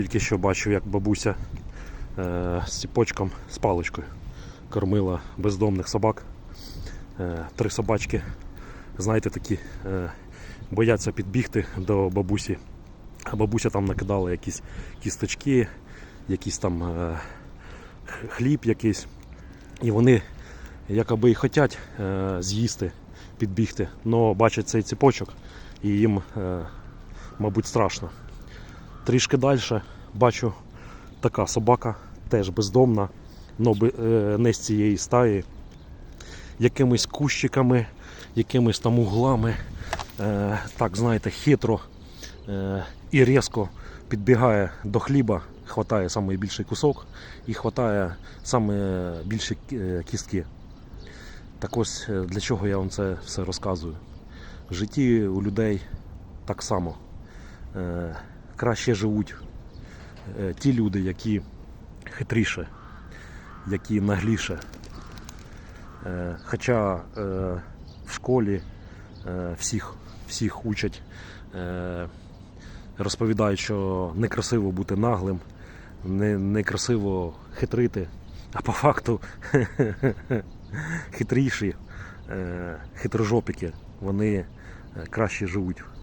Тільки що бачив, як бабуся е, з ціпочком з паличкою кормила бездомних собак. Е, три собачки, знаєте, такі е, бояться підбігти до бабусі. А бабуся там накидала якісь кісточки, якісь там е, хліб якийсь. І вони якоби і хочуть е, з'їсти, підбігти, але бачать цей ціпочок і їм, е, мабуть, страшно. Трішки далі бачу така собака, теж бездомна, але не з цієї стаї. Якимись кущиками, якимись там углами, е, так знаєте, хитро е, і різко підбігає до хліба, хватає найбільший кусок і хватає саме е, кістки. Так ось для чого я вам це все розказую. В житті у людей так само краще живуть е, ті люди, які хитріше, які нагліше. Е, Хоча е, в школі всіх, всіх учать, розповідають, що некрасиво бути наглим, не, некрасиво хитрити, а по факту хитріші, хитрожопики, вони краще живуть.